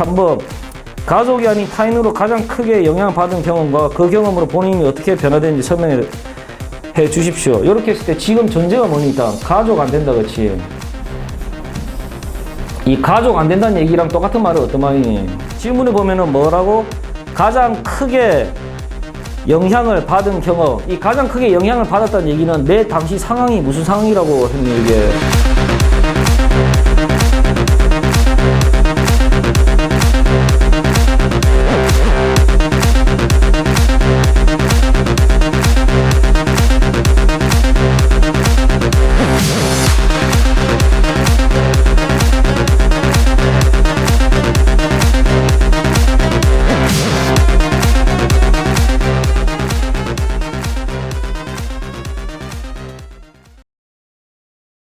3번 가족이 아닌 타인으로 가장 크게 영향을 받은 경험과 그 경험으로 본인이 어떻게 변화되는지 설명해 주십시오. 이렇게 했을 때 지금 전제가 뭐니까 가족 안 된다 그치? 이 가족 안 된다는 얘기랑 똑같은 말은 어떤 말이니? 질문에 보면은 뭐라고? 가장 크게 영향을 받은 경험. 이 가장 크게 영향을 받았다는 얘기는 내 당시 상황이 무슨 상황이라고 했니 이게?